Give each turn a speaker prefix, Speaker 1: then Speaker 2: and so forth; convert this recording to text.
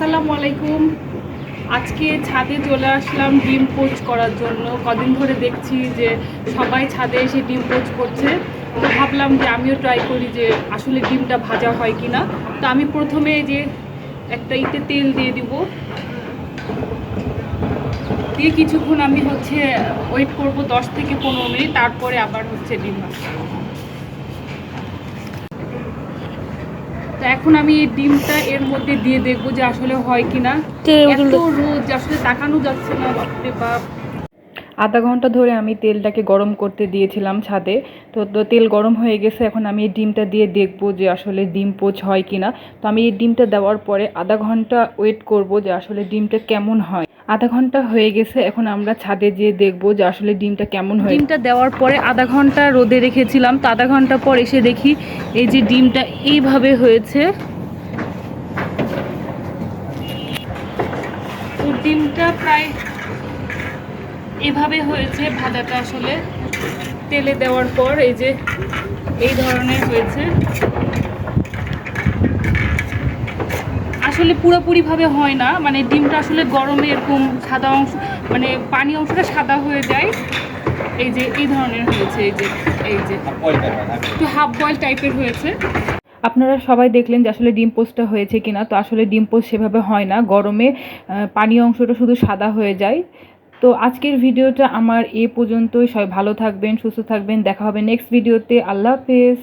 Speaker 1: আসসালামু আলাইকুম। আজকে ছাদে চলে আসলাম ডিম পোচ করার জন্য। কদিন ধরে দেখছি যে সবাই ছাদে এসে ডিম পোচ করছে। তো ভাবলাম যে আমিও ট্রাই করি যে আসলে ডিমটা ভাজা হয় কি না তো আমি প্রথমে যে একটা ইতে তেল দিয়ে দিব। দিয়ে কিছুক্ষণ আমি হচ্ছে ওয়েট করব দশ থেকে পনেরো মিনিট, তারপরে আবার হচ্ছে ডিম ভাজা। তো এখন আমি এই ডিমটা এর মধ্যে দিয়ে দেখব যে আসলে হয় কিনা। এত রোদ আসলে তাকানো যাচ্ছে না। বাপরে বাপ।
Speaker 2: আধা ঘণ্টা ধরে আমি তেলটাকে গরম করতে দিয়েছিলাম ছাদে। তো তেল গরম হয়ে গেছে, এখন আমি এই ডিমটা দিয়ে দেখব যে আসলে ডিম পোচ হয় কিনা। তো আমি এই ডিমটা দেওয়ার পরে আধা ঘণ্টা ওয়েট করব যে আসলে ডিমটা কেমন হয়। আধা ঘণ্টা হয়ে গেছে, এখন আমরা ছাদে যেয়ে দেখব যে আসলে ডিমটা কেমন হয়।
Speaker 1: ডিমটা দেওয়ার পরে আধা ঘণ্টা রোদে রেখেছিলাম, তো আধা ঘণ্টা পর এসে দেখি এই যে ডিমটা এইভাবে হয়েছে। ডিমটা প্রায় এভাবে হয়েছে ভাজাটা আসলে তেলে দেওয়ার পর এই যে এই ধরনের হয়েছে। আসলে পুরোপুরিভাবে হয় না মানে ডিমটা আসলে গরমে এরকম সাদা অংশ মানে পানি অংশটা সাদা হয়ে যায়। এই যে এই ধরনের হয়েছে এই যে এই যে। একটু হাফ বয়েল টাইপের হয়েছে।
Speaker 2: আপনারা সবাই দেখলেন যে আসলে ডিম পোস্টটা হয়েছে কিনা তো আসলে ডিম পোস্ট সেভাবে হয় না। গরমে আহ, পানি অংশটা শুধু সাদা হয়ে যায়। তো আজকের ভিডিওটা আমার এ পর্যন্তই। সবাই ভালো থাকবেন, সুস্থ থাকবেন। দেখা হবে নেক্সট ভিডিওতে আল্লাহ হাফেজ।